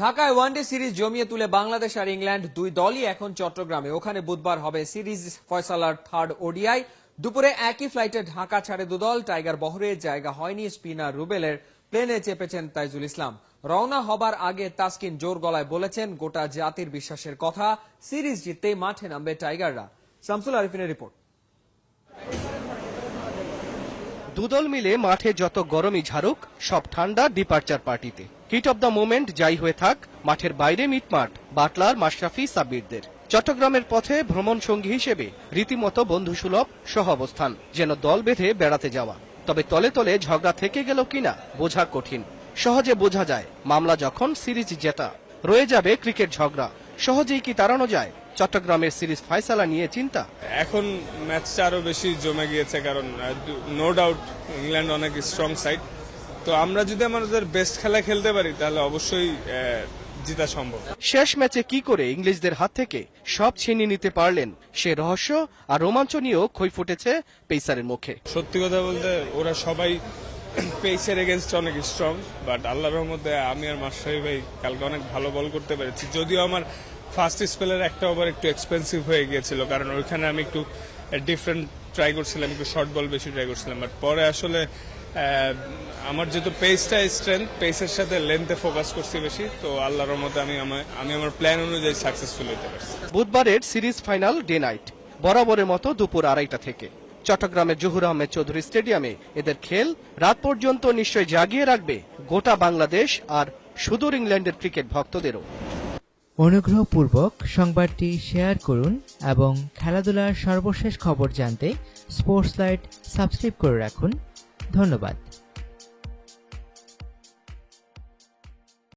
ঢাকায় one day series জমিয়ে তুলে বাংলাদেশ আর ইংল্যান্ড দুই দলই এখন চট্টগ্রামে। ওখানে বুধবার হবে সিরিজ ফয়সালার থার্ড ওডিআই। দুপুরে একই ফ্লাইটে ঢাকা ছাড়ে দুদল। টাইগার বহরে জায়গা হয়নি স্পিনার রুবেলের। প্লেনে চেপেছেন তাইজুল ইসলাম। রওনা হবার আগে তাসকিন জোর গলায় বলেছেন, গোটা জাতির বিশ্বাসের কথা। সিরিজ জিততেই মাঠে নামবে টাইগাররা। শামসুল আরিফিনের রিপোর্ট। দুদল মিলে মাঠে যত গরমই ঝাড়ুক, সব ঠান্ডা ডিপার্চার পার্টিতে। হিট অব দ্য মোমেন্ট যাই হয়ে থাক, মাঠের বাইরে মিটমাট, বাটলার, মাশরাফি, সাব্বিরদের। চট্টগ্রামের পথে ভ্রমণ সঙ্গী হিসেবে রীতিমতো বন্ধুসুলভ সহ অবস্থান যেন দল বেঁধে বেড়াতে যাওয়া। তবে তলে তলে ঝগড়া থেকে গেল কিনা, বোঝা কঠিন। সহজে বোঝা যায়, মামলা যখন সিরিজ জেতা, রয়ে যাবে ক্রিকেট ঝগড়া। সহজেই কি তাড়ানো যায়? চট্টগ্রামের সিরিজ ফয়সালা নিয়ে চিন্তা? এখন ম্যাচটা আরও বেশি জমে গিয়েছে, কারণ নো ডাউট ইংল্যান্ড অনেক স্ট্রং সাইড তো আমরা যদি আমাদের বেস্ট খেলা খেলতে পারি তাহলে অবশ্যই জিতা সম্ভব। শেষ ম্যাচে কি করে ইংলিশদের হাত থেকে সব ছিনিয়ে নিতে পারলেন সে রহস্য আর রোমাঞ্চ নিয়েও খই ফুটেছে পেসারের মুখে। সত্যি কথা বলতে ওরা সবাই পেসের এগেনস্ট অনেক স্ট্রং বাট আল্লাহর রহমতে আমি আর মাস্টারি ভাই কালকে অনেক ভালো বল করতে পেরেছি। যদিও আমার ফার্স্ট স্পেলের একটা ওভার একটু এক্সপেন্সিভ হয়ে গিয়েছিল কারণ ওইখানে আমি একটু ডিফারেন্ট ট্রাই করছিলাম একটু শর্ট বল বেশি ট্রাই করছিলাম বাট পরে আসলে আমার যেহেতু পেসটা স্ট্রেংথ পেসের সাথে লেন্থে ফোকাস করছি বেশি তো আল্লাহর রহমতে আমি আমার- আমি আমার প্ল্যান অনুযায়ী সাকসেসফুল হতে পারছি। বুধবারের সিরিজ ফাইনাল ডে নাইট বরাবরের মতো দুপুর আড়াইটা থেকে। চট্টগ্রামের জহুর আহমেদ চৌধুরী স্টেডিয়ামে এদের খেল রাত পর্যন্ত নিশ্চয় জাগিয়ে রাখবে গোটা বাংলাদেশ আর সুদূর ইংল্যান্ডের ক্রিকেট ভক্তদেরও। অনুগ্রহপূর্বক সংবাদটি শেয়ার করুন এবং খেলাধুলার সর্বশেষ খবর জানতে স্পোর্টস লাইট সাবস্ক্রাইব করে রাখুন। ধন্যবাদ।